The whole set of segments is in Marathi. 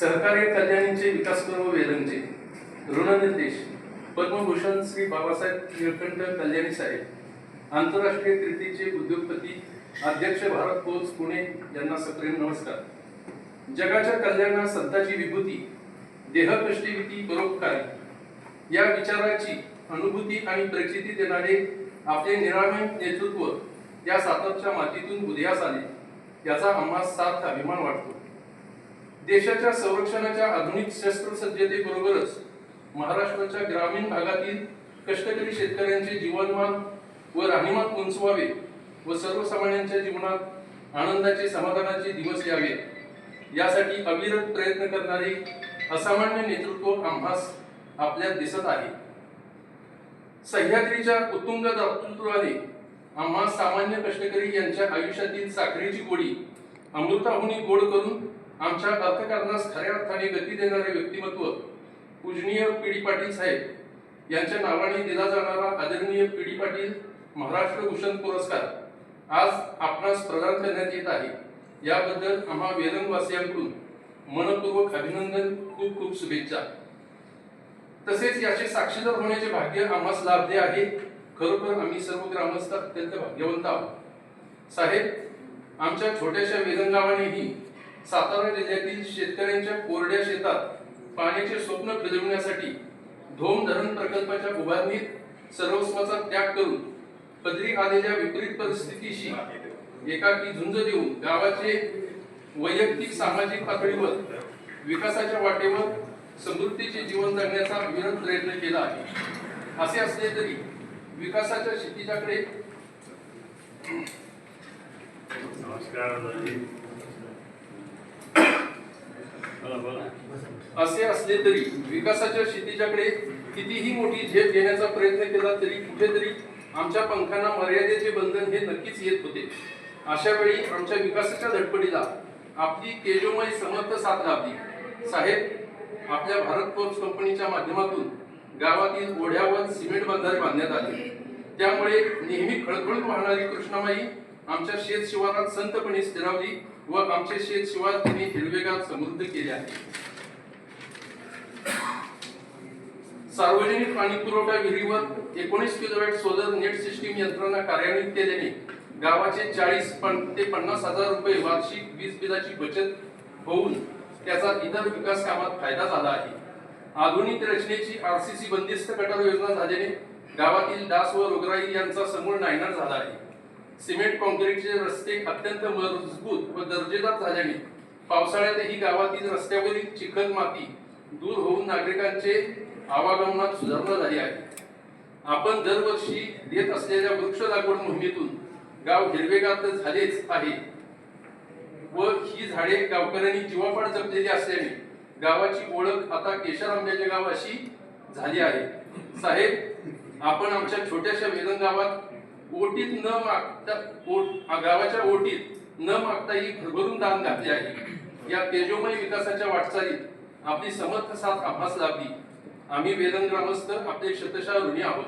सहकार्य कल्याणीचे विकासपर्व वेलंचे. ऋणनिर्देश. पद्मभूषण श्री बाबासाहेब निळकंठ कल्याणी साहेब. आंतरराष्ट्रीय कृतीचे उद्योगपती अध्यक्ष भारत कोच पुणे यांना सक्रिय नमस्कार. जगाच्या कल्याणात संताची विभूती देहकष्टीविती परोपकारी. या विचाराची अनुभूती आणि प्रचिती देणारे आपले निरामय नेतृत्व या सातारच्या मातीतून उदयास आले. याचा आम्हाला सार्थ अभिमान वाटतो. देशाच्या संरक्षणाच्या आधुनिक शस्त्रसज्जतेबरोबरच महाराष्ट्राच्या ग्रामीण भागातील कष्टकरी शेतकऱ्यांचे जीवनमान व राहणीमान उंचवावे व सर्वसामान्यांच्या जीवनात आनंदाचे समाधानाचे दिवस यावे. यासाठी अविरत प्रयत्न करणारे असामान्य नेतृत्व आम्हास आपल्यात दिसत आहे. सह्याद्रीच्या उत्तुंग दातृत्वाने आम्हा सामान्य कष्टकरी यांच्या आयुष्यातील साखरेची गोडी अमृताहुनी गोड करून आमच्या अर्थकारणास खऱ्या अर्थाने गती देणारे व्यक्तिमत्व पूजनीय पीडी पाटील साहेब यांच्या नावाने दिला जाणारा आदरणीय पीडी पाटील महाराष्ट्र भूषण पुरस्कार आज आपणास प्रदान करण्यात येत आहे. याबद्दल आम्हा वेलंगवासियांकडून मनपूर्वक अभिनंदन खूप खूप शुभेच्छा. तसेच याचे साक्षीदार होण्याचे भाग्य आम्हास लाभले आहे. खरोखर आम्ही सर्व ग्रामस्थ अत्यंत भाग्यवंत आहोत. साहेब आमच्या छोट्याशा वेलंगावानेही सातारा जिल्ह्यातील शेतकऱ्यांच्या कोरड्या शेतात पाण्याचे स्वप्न फिरविण्यासाठी धोम धरण प्रकल्पाच्या उभारणीत सर्वस्वाचा त्याग करून पदरी आलेल्या विपरीत परिस्थितीशी एकाकी झुंज देऊन गावाचे वैयक्तिक सामाजिक पातळीवर विकासाच्या वाटेवर समृद्धीचे जीवन जगण्याचा अविरत प्रयत्न केला आहे. असे असले तरी विकासाच्या क्षितिजाकडे नमस्कार असे असले तरी विकासाच्या क्षितिजाकडे कितीही मोठी झेप घेण्याचा प्रयत्न केला तरी कुठेतरी आमच्या पंखांना मर्यादेचे बंधन हे नक्कीच येत होते. अशा वेळी आमच्या विकासाच्या धडपडीला आपली तेजोमय समर्थ साथ लाभली. साहेब आपल्या भारत पोर्ट्स कंपनीच्या माध्यमातून गावातील ओढ्यावर सिमेंट बंधारे बांधण्यात आले. त्यामुळे नेहमी खळखळून वाहणारी कृष्णामाई आमच्या शेत शिवारात संतपणे स्थिरावली. व आमचे शेत शिवाय त्यांनी हिरवेगार समृद्ध केले आहे. सार्वजनिक पाणी पुरवठा विहिरीवर एकोणीस किलोवॅट सोलर नेट सिस्टीम यंत्रणा कार्यान्वित केल्याने गावाचे चाळीस ते पन्नास हजार रुपये वार्षिक वीज बिलाची बचत होऊन त्याचा इतर विकास कामात फायदा झाला आहे. आधुनिक रचनेची आरसीसी बंदिस्त गटार योजना झाल्याने गावातील डास व रोगराई यांचा समूळ नायनाट झाला आहे. सिमेंट कॉन्क्रीटचे रस्ते अत्यंत मजबूत व दर्जेदार झाल्याने पावसाळ्यातही गावातील रस्त्यावरील चिखल माती दूर होऊन नागरिकांचे आवागमनात सुधारणा झाली आहे. आपण दरवर्षी देत असलेल्या वृक्ष लागवड मोहिमेतून गाव हिरवेगार तर झालेच आहे व ही झाडे गावकऱ्यांनी जीवापाड जपलेली असल्याने गावाची ओळख आता केशर आंब्याचे गाव अशी झाली आहे. साहेब आपण आमच्या छोट्याशा वेदन गावात ओटीत न मागता ओट गावाच्या ओटीत न मागता ही भरभरून दान घातले आहे. या तेजोमय विकासाच्या वाटचालीत आपली समर्थ साथ आम्हास लाभली. आम्ही वेदन ग्रामस्थ आपले शतशा ऋणी आहोत.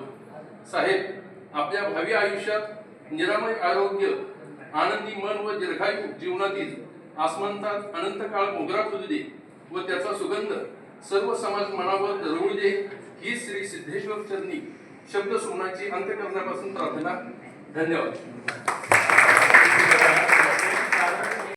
साहेब आपल्या भावी आयुष्यात निरामय आरोग्य आनंदी मन व दीर्घायू जीवनातील आसमंतात अनंत काळ मोगरा फुलू दे व त्याचा सुगंध सर्व समाज मनावर दरवळू दे ही श्री सिद्धेश्वर चरणी शब्द सोनाची अंत्यकरणापासून प्रार्थना. धन्यवाद.